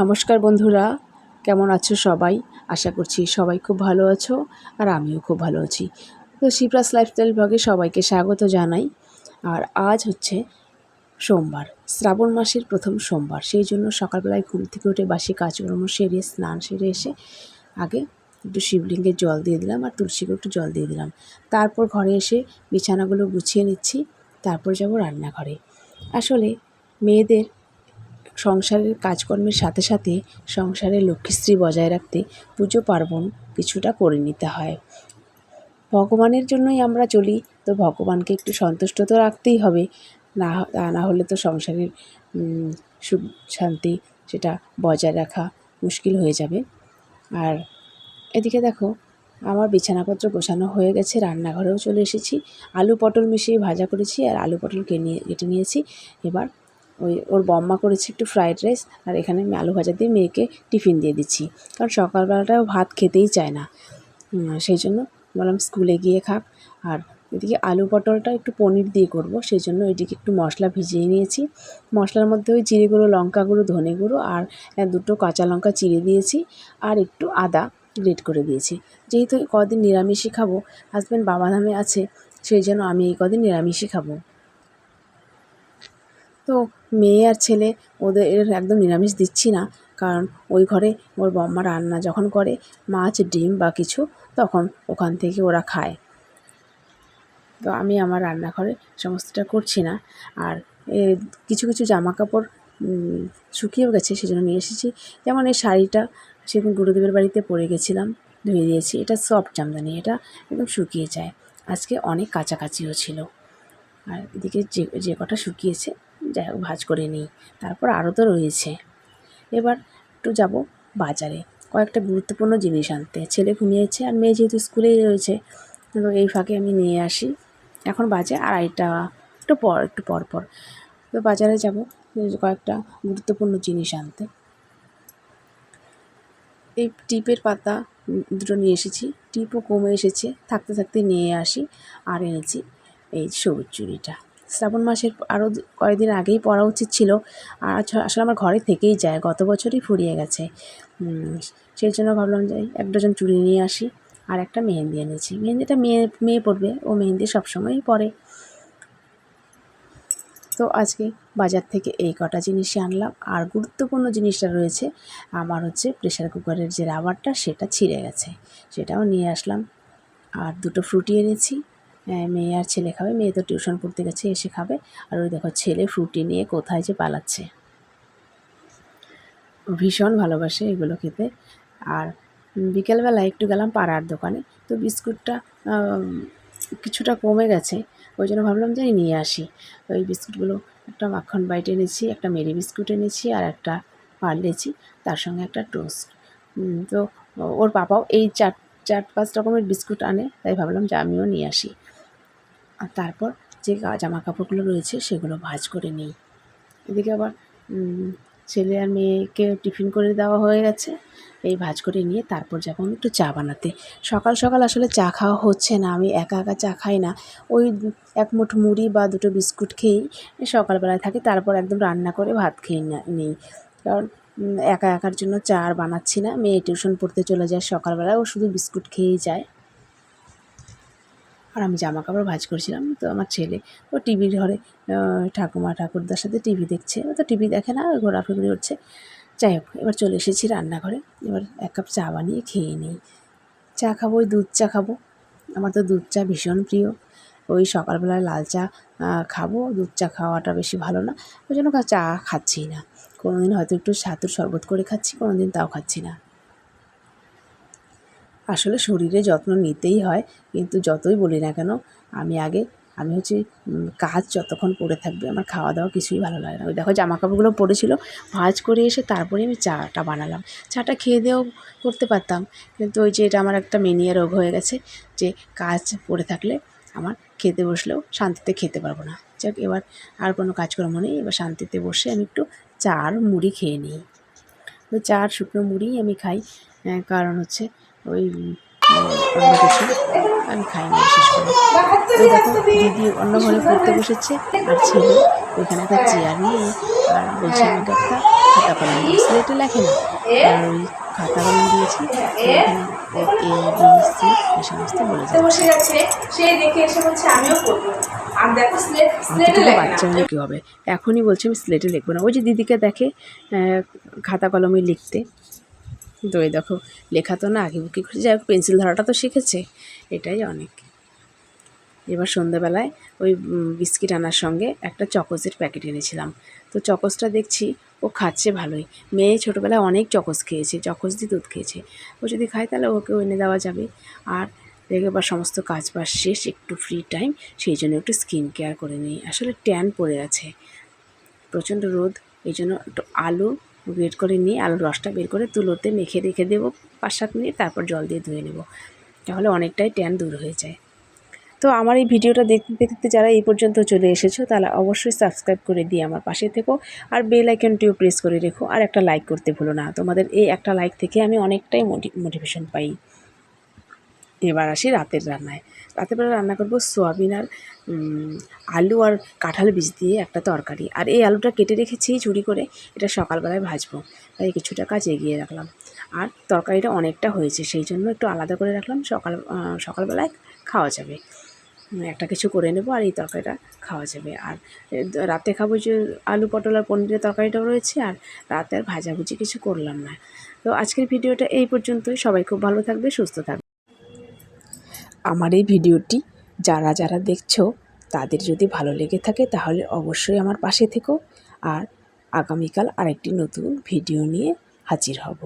নমস্কার বন্ধুরা, কেমন আছো সবাই? আশা করছি সবাই খুব ভালো আছো আর আমিও খুব ভালো আছি। তো শিপ্রাস লাইফস্টাইল ব্লগে সবাইকে স্বাগত জানাই। আর আজ হচ্ছে সোমবার, শ্রাবণ মাসের প্রথম সোমবার, সেই জন্য সকালবেলায় ঘুম থেকে উঠে বাসি কাজকর্ম সেরে, স্নান সেরে এসে আগে একটু শিবলিঙ্গে জল দিয়ে দিলাম আর তুলসীকে একটু জল দিয়ে দিলাম। তারপর ঘরে এসে বিছানাগুলো গুছিয়ে নিচ্ছি, তারপর যাব রান্নাঘরে। আসলে মেয়েদের সংসারের কাজকর্মের সাথে সাথে সংসারে লক্ষ্মীশ্রী বজায় রাখতে পুজো পার্বণ কিছুটা করে নিতে হয়। ভগবানের জন্যই আমরা চলি, তো ভগবানকে একটু সন্তুষ্ট তো রাখতেই হবে। না, তা না হলে তো সংসারের সুখ শান্তি সেটা বজায় রাখা মুশকিল হয়ে যাবে। আর এদিকে দেখো, আমার বিছানাপত্র গোছানো হয়ে গেছে, রান্নাঘরেও চলে এসেছি। আলু পটল মিশিয়ে ভাজা করেছি আর আলু পটল কেটে নিয়ে কেটে নিয়েছি। এবার ওই ওর বম্মা করেছে একটু ফ্রাইড রাইস আর এখানে আমি আলু ভাজা দিয়ে মেয়েকে টিফিন দিয়ে দিচ্ছি। কারণ সকালবেলাটাও ভাত খেতেই চায় না। সেই জন্য বললাম, স্কুলে গিয়ে খাক। আর এদিকে আলু পটলটা একটু পনির দিয়ে করব, সেই জন্য এদিকে একটু মশলা ভিজিয়ে নিয়েছি। মশলার মধ্যে ওই জিরে গুঁড়ো, লঙ্কা গুঁড়ো, ধনে গুঁড়ো আর দুটো কাঁচা লঙ্কা চিড়ে দিয়েছি আর একটু আদা গ্রেট করে দিয়েছি। যেহেতু কদিন নিরামিষই খাব হাজব্যান্ড বাবাধামে আছে, সেই জন্য আমি এই কদিন নিরামিষই খাব। তো মেয়ে আর ছেলে ওদের একদম নিরামিষ দিচ্ছি না। কারণ ওই ঘরে ওর বম্মা রান্না যখন করে, মাছ, ডিম বা কিছু, তখন ওখান থেকে ওরা খায়। তো আমি আমার রান্নাঘরে সমস্তটা করছি না। আর কিছু কিছু জামা কাপড় শুকিয়েও গেছে, সেজন্য নিয়ে এসেছি। যেমন এই শাড়িটা, সেদিন গুরুদেবের বাড়িতে পরে গেছিলাম, ধুয়ে দিয়েছি। এটা সফট জামদানি, এটা একদম শুকিয়ে যায়। আজকে অনেক কাছাকাছিও ছিল। আর এদিকে যে যে কটা শুকিয়েছে যাই হোক, ভাজ করে নিই। তারপর আরও তো রয়েছে। এবার একটু যাব বাজারে। কয়েকটা গুরুত্বপূর্ণ জিনিস আনতে। ছেলে ঘুমিয়েছে আর মেয়ে যেহেতু স্কুলেই রয়েছে, তো এই ফাঁকে আমি নিয়ে আসি। এখন বাজে আড়াইটা, একটু পর একটু পর পর। তো বাজারে যাব, কয়েকটা গুরুত্বপূর্ণ জিনিস আনতে। এই টিপের পাতা দুটো নিয়ে এসেছি। টিপও কমে এসেছে। থাকতে থাকতে নিয়ে আসি। আর এনেছি এই সবুজ চুড়িটা। শ্রাবণ মাসের আরও কয়েকদিন আগেই পরা উচিত ছিল। আর আসলে আমার ঘরে থেকেই যায়, গত বছরই ফুরিয়ে গেছে। সেই জন্য ভাবলাম যে এক ডজন চুড়ি নিয়ে আসি আর একটা মেহেন্দি এনেছি। মেহেন্দিটা মেয়ে মেয়ে পড়বে ও মেহেন্দি সবসময়ই পরে। তো আজকে বাজার থেকে এই কটা জিনিসই আনলাম। আর গুরুত্বপূর্ণ জিনিসটা রয়েছে, আমার হচ্ছে প্রেশার কুকারের যে রাবারটা, সেটা ছিঁড়ে গেছে। সেটাও নিয়ে আসলাম। আর দুটো ফ্রুটি এনেছি। মেয়ে আর ছেলে খাবে, মেয়ে তো টিউশন পড়তে গেছে, এসে খাবে। আর ওই দেখো ছেলে ফ্রুটি নিয়ে কোথায় যে পালাচ্ছে। ভীষণ ভালোবাসে এগুলো খেতে। আর বিকেলবেলা একটু গেলাম পাড়ার দোকানে, তো বিস্কুটটা কিছুটা কমে গেছে। ওই জন্য ভাবলাম যে নিয়ে আসি। ওই বিস্কুটগুলো একটা মাখন বাইট এনেছি, একটা মেরি বিস্কুট এনেছি, আর একটা পারলেছি তার সঙ্গে একটা টোস্ট তো ওর পাপাও এই চার চার পাঁচ রকমের বিস্কুট আনে, তাই ভাবলাম যে আমিও নিয়ে আসি। আর তারপর যে জামা কাপড়গুলো রয়েছে সেগুলো ভাজ করে নিই। এদিকে আবার ছেলে আর মেয়েকে টিফিন করে দেওয়া হয়ে গেছে। এই ভাজ করে নিয়ে তারপর যাব আমি একটু চা বানাতে। সকাল সকাল আসলে চা খাওয়া হচ্ছে না, আমি একা একা চা খাই না। ওই এক মুঠ মুড়ি বা দুটো বিস্কুট খেয়েই সকালবেলায় থাকি, তারপর একদম রান্না করে ভাত খেয়ে নিই। কারণ একা একার জন্য চা আর বানাচ্ছি না। মেয়ে টিউশন পড়তে চলে যায় সকালবেলায়, ও শুধু বিস্কুট খেয়েই যায়। আর আমি জামা কাপড় ভাজ করছিলাম। তো আমার ছেলে, ও টিভির ঘরে ঠাকুমা, ঠাকুরদার সাথে টিভি দেখছে। ও তো টিভি দেখে না ঘোরাফেরি হচ্ছে। যাই হোক, এবার চলে এসেছি রান্নাঘরে। এবার এক কাপ চা বানিয়ে খেয়ে নিই। চা খাব, ওই দুধ চা খাব। আমার তো দুধ চা ভীষণ প্রিয়। ওই সকালবেলায় লাল চা খাব। দুধ চা খাওয়াটা বেশি ভালো না। ওই জন্য চা খাচ্ছি না। কোনো দিন হয়তো একটু ছাতুর শরবত করে খাচ্ছি কোনো দিন তাও খাচ্ছি না। আসলে শরীরে যত্ন নিতেই হয়, কিন্তু যতই বলি না কেন, আমি আগে, আমি হচ্ছে কাজ যতক্ষণ পড়ে থাকবে আমার খাওয়া দাওয়া কিছুই ভালো লাগে না। ওই দেখো জামা কাপড়গুলো পড়েছিল, ভাজ করে এসে তারপরে আমি চাটা বানালাম। চাটা খেয়ে দিয়েও করতে পারতাম, কিন্তু ওই যে এটা আমার একটা মেনিয়া রোগ হয়ে গেছে যে কাজ পড়ে থাকলে আমার খেতে বসলেও শান্তিতে খেতে পারব না। যাক, এবার আর কোনো কাজকর্ম নেই, এবার শান্তিতে বসে আমি একটু চা আর মুড়ি খেয়ে নিই। ওই চা আর শুকনো মুড়িই আমি খাই কারণ হচ্ছে ওই অন্য কিছু আমি খাইনি বিশেষ করে। ওই দেখো দিদি অন্য ঘরে পড়তে বসেছে আর ছেলে ওইখানে একটা চেয়ার নিয়ে আর বলছে আমাকে একটা খাতা কলম দিই স্লেটে লেখে না আর ওই খাতা কলম দিয়েছি ও এ বি সি এই সমস্ত বলে বসে গেছে সে দেখে এসে বলছে আমিও বাচ্চা হলে কী হবে? এখনই বলছে আমি স্লেটে লিখব না। ওই যে দিদিকে দেখে খাতা কলমে লিখতে। তো এই দেখো, লেখা তো না, আগে বুকি করে যাই পেন্সিল ধরাটা তো শিখেছে। এটাই অনেক। এবার সন্ধ্যাবেলায় ওই বিস্কিট আনার সঙ্গে একটা চকোসের প্যাকেট এনেছিলাম। তো চকোসটা দেখছি, ও খাচ্ছে ভালোই। মেয়ে ছোটোবেলায় অনেক চকোস খেয়েছে চকোস দিয়ে দুধ খেয়েছে। ও যদি খায় তাহলে ওকেও এনে দেওয়া যাবে। আর এবার সমস্ত কাজ বাজ শেষ, একটু ফ্রি টাইম সেই জন্য একটু স্কিন কেয়ার করে নিই। আসলে ট্যান পড়ে আছে। প্রচণ্ড রোদ, এই জন্য একটু আলু বের করে নিয়ে আলুর রসটা বের করে তুলোতে মেখে রেখে দেবো পাঁচ সাত মিনিট, তারপর জল দিয়ে ধুয়ে নেব। তাহলে অনেকটাই ট্যান দূর হয়ে যায়। তো আমার এই ভিডিওটা দেখতে দেখতে যারা এই পর্যন্ত চলে এসেছ, তারা অবশ্যই সাবস্ক্রাইব করে দিয়ে আমার পাশে থেকো। আর বেল আইকনটিও প্রেস করে রেখো। আর একটা লাইক করতে ভুলো না। তোমাদের এই একটা লাইক থেকে আমি অনেকটাই মোটিভেশন পাই। এবার আসি রাতের রান্নায়। রাতের বেলা রান্না করব সোয়াবিন আর আলু আর কাঁঠাল বীজ দিয়ে একটা তরকারি। আর এই আলুটা কেটে রেখেছি চুরি করে, এটা সকালবেলায় ভাজবো। তাই কিছুটা কাজ এগিয়ে রাখলাম। আর তরকারিটা অনেকটা হয়েছে, সেই জন্য একটু আলাদা করে রাখলাম, সকাল সকালবেলায় খাওয়া যাবে। একটা কিছু করে নেব আর এই তরকারিটা খাওয়া যাবে। আর রাতে খাব যে আলু পটল আর পনিরের তরকারিটাও রয়েছে, আর রাতে আর ভাজাভুজি কিছু করলাম না। তো আজকের ভিডিওটা এই পর্যন্তই। সবাই খুব ভালো থাকবে, সুস্থ থাকবে। আমার এই ভিডিওটি যারা যারা দেখছ, তাদের যদি ভালো লেগে থাকে তাহলে অবশ্যই আমার পাশে থেকো। আর আগামীকাল আরেকটি নতুন ভিডিও নিয়ে হাজির হব।